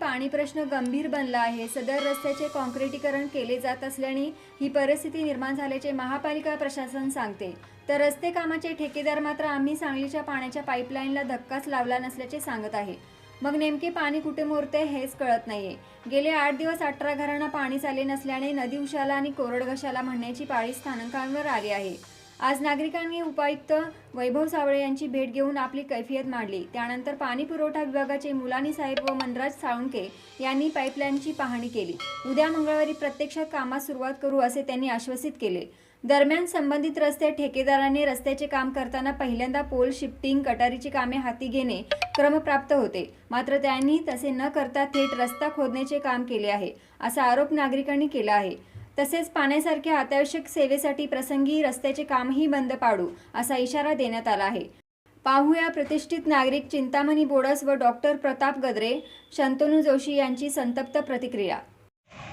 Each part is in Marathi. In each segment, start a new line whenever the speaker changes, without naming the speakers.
पाणी प्रश्न गंभीर बनला आहे. सदर रस्त्याचे काँक्रिटीकरण केले जात असल्याने ही परिस्थिती निर्माण झाल्याचे महापालिका प्रशासन सांगते. तर रस्ते कामाचे ठेकेदार मात्र आम्ही सांगलीच्या पाण्याच्या पाईपलाईनला धक्काच लावला नसल्याचे सांगत आहे. मग नेमके पाणी कुठे मोरते हेच कळत नाहीये. गेले आठ दिवस अठरा घरांना पाणी चाले नसल्याने नदी उशाला आणि कोरडघशाला म्हणण्याची पाळी स्थानकांवर आली आहे. आज नागरिकांनी उपायुक्त वैभव सावळे यांची भेट घेऊन आपली कैफियत मांडली. त्यानंतर पाणी पुरवठा विभागाचे मुलानी साहेब व मनराज साळुंके यांनी पाईपलाईनची पाहणी केली. उद्या मंगळवारी प्रत्यक्षात कामास सुरुवात करू असे त्यांनी आश्वासित केले. दरम्यान संबंधित रस्ते ठेकेदाराने रस्त्याचे काम करताना पहिल्यांदा पोल शिफ्टिंग कटारीची कामे हाती घेणे क्रमप्राप्त होते. मात्र त्यांनी तसे न करता थेट रस्ता खोदण्याचे काम केले आहे असा आरोप नागरिकांनी केला आहे. तसेच पाण्यासारख्या अत्यावश्यक सेवेसाठी प्रसंगी रस्त्याचे कामही बंद पाडू असा इशारा देण्यात आला आहे. पाहूया प्रतिष्ठित नागरिक चिंतामणी बोडस व डॉक्टर प्रताप गद्रे शंतनू जोशी यांची संतप्त प्रतिक्रिया.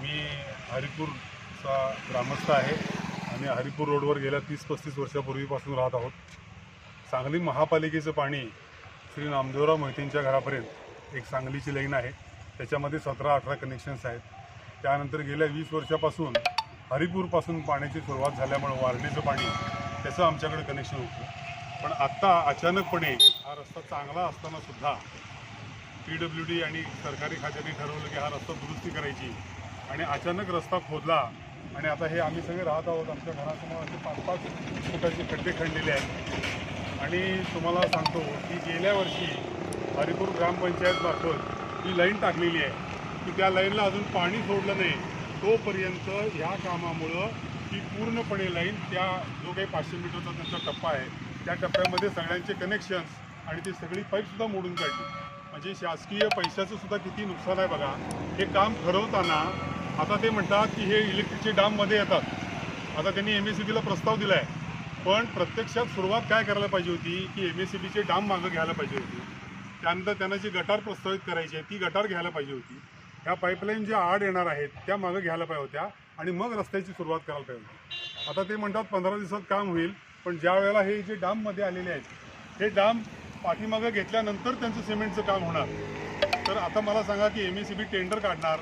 मी हरिपूरचा ग्रामस्थ आहे आणि हरिपूर रोडवर गेल्या तीस पस्तीस वर्षापूर्वीपासून राहत आहोत. सांगली महापालिकेचं पाणी श्री नामदेवराव मोहितेंच्या घरापर्यंत एक सांगलीची लाईन आहे. त्याच्यामध्ये सतरा अठरा कनेक्शन्स आहेत. त्यानंतर गेल्या वीस वर्षापासून हरिपूरपासून पाण्याची सुरुवात झाल्यामुळे वारणीचं पाणी त्याचं आमच्याकडे कनेक्शन होतं. पण आत्ता अचानकपणे हा रस्ता चांगला असताना सुद्धा पी डब्ल्यू डी आणि सरकारी खात्याने ठरवलं की हा रस्ता दुरुस्ती करायची. आणि अचानक रस्ता खोदला आणि आता हे आम्ही सगळे राहत आहोत आमच्या घरासमोर असे पाच पाच फुटाचे खड्डे खणलेले आहेत. आणि तुम्हाला सांगतो की गेल्या वर्षी हरिपूर ग्रामपंचायतमार्फत ही लाईन टाकलेली आहे की त्या लाईनला अजून पाणी सोडलं नाही. तोपर्यंत ह्या कामामुळं ती पूर्णपणे लाईन त्या जो काही पाचशे मीटरचा त्यांचा टप्पा आहे त्या टप्प्यामध्ये सगळ्यांचे कनेक्शन्स आणि ती सगळी पाईपसुद्धा मोडून काढली. म्हणजे शासकीय पैशाचं सुद्धा किती नुकसान आहे बघा. हे काम ठरवताना आता ते म्हणतात की हे इलेक्ट्रिकचे डाममध्ये येतात. आता त्यांनी एम एस सी बीला प्रस्ताव दिला आहे पण प्रत्यक्षात सुरुवात काय करायला पाहिजे होती? की एम एस सी बीचे डाम मागं घ्यायला पाहिजे होती. त्यानंतर त्यांना जी गटार प्रस्तावित करायची आहे ती गटार घ्यायला पाहिजे होती. ह्या पाईपलाईन ज्या आड येणार आहेत त्या मागं घ्यायला पाहिजे होत्या आणि मग रस्त्याची सुरुवात करायला पाहिजे होती. आता ते म्हणतात पंधरा दिवसात काम होईल पण ज्या वेळेला हे जे डाममध्ये आलेले आहेत हे डाम पाठीमागं घेतल्यानंतर त्यांचं सिमेंटचं काम होणार. तर आता मला सांगा की M S C B tender काढणार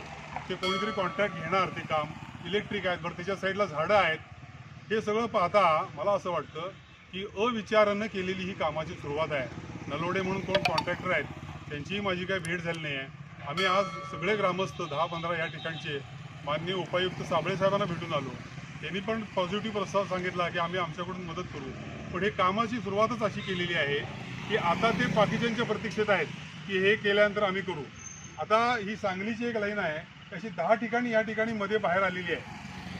ते कोणीतरी कॉन्ट्रॅक्ट घेणार ते काम इलेक्ट्रिक आहेत बरं त्याच्या साईडला झाडं आहेत हे सगळं पाहता मला असं वाटतं की अविचारानं केलेली ही कामाची सुरुवात आहे. नलोडे म्हणून कोण कॉन्ट्रॅक्टर आहेत त्यांचीही माझी काही भेट झाली नाही आहे आम्ही आज सगळे ग्रामस्थ दहा पंधरा या ठिकाणचे माननीय उपायुक्त साबळे साहेबांना भेटून आलो. त्यांनी पण पॉझिटिव्ह प्रस्ताव सांगितला की आम्ही आमच्याकडून मदत करू. पण हे कामाची सुरुवातच अशी केलेली आहे की आता ते बाकीच्यांच्या प्रतीक्षेत आहेत की हे केल्यानंतर आम्ही करू. आता ही सांगलीची एक लाईन आहे अशी दहा ठिकाणी या ठिकाणी मध्ये बाहेर आलेली आहे.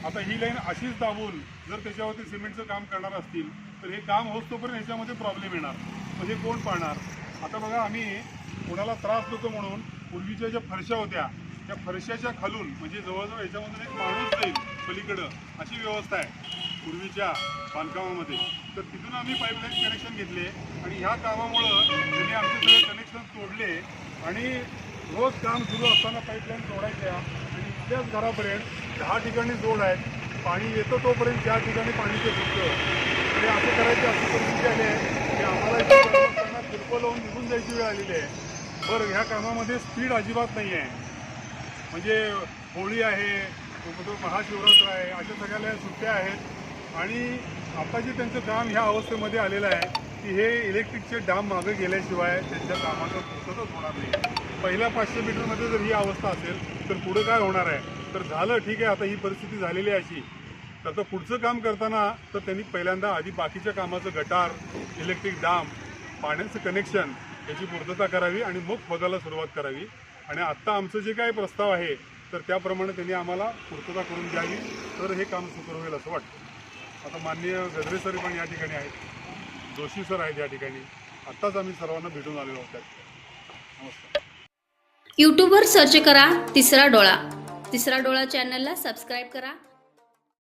आता ही लाईन अशीच दाबून जर त्याच्यावरती सिमेंटचं काम करणार असतील तर हे काम होत तोपर्यंत ह्याच्यामध्ये प्रॉब्लेम येणार. म्हणजे कोण पाहणार? आता बघा आम्ही कोणाला त्रास होतो म्हणून पूर्वीच्या ज्या फरशा होत्या त्या फरशाच्या खालून म्हणजे जवळजवळ याच्यामधून एक माणूस जाईल पलीकडं अशी व्यवस्था आहे पूर्वीच्या बांधकामामध्ये. तर तिथून आम्ही पाईपलाईन कनेक्शन घेतले आणि ह्या कामामुळं त्यांनी आमचे सगळे कनेक्शन तोडले आणि रोज काम सुरू असताना पाईपलाईन तोडायच्या आणि इथल्याच घरापर्यंत दहा ठिकाणी जोड आहेत. पाणी येतं तोपर्यंत त्या ठिकाणी पाणी ते सुटतं आणि असं करायची अशी परिस्थिती आली आहे. की आम्हाला इथे किरकोळ लावून निघून जायची वेळ आलेली आहे. बरं ह्या कामामध्ये स्पीड अजिबात नाही आहे म्हणजे होळी आहे महाशिवरात्र आहे अशा सगळ्या सुट्ट्या आहेत. आणि आता जे त्यांचं काम ह्या अवस्थेमध्ये आलेलं आहे की हे इलेक्ट्रिकचे डाम मागं गेल्याशिवाय त्यांच्या कामाचं पूर्तच होणार नाही. पहिल्या पाचशे मीटरमध्ये जर ही अवस्था असेल तर पुढं काय होणार आहे? तर झालं ठीक आहे आता ही परिस्थिती झालेली आहे अशी. तर पुढचं काम करताना तर त्यांनी पहिल्यांदा आधी बाकीच्या कामाचं गटार इलेक्ट्रिक डाम पाण्याचं कनेक्शन त्याची पूर्तता करावी आणि मग खोदायला सुरुवात करावी. आणि आत्ता आमचं जे काही प्रस्ताव आहे तर त्याप्रमाणे त्यांनी आम्हाला पूर्तता करून द्यावी. तर हे काम सुकर होईल असं वाटतं. आता माननीय गजरे सर पण या ठिकाणी आहेत. जोशी सर आहेत या ठिकाणी. आत्ताच आम्ही सर्वांना भेटून आलेलो आहोत नमस्कार.
यूट्यूबवर सर्च करा तिसरा डोळा. तिसरा डोळा चॅनलला सबस्क्राईब करा.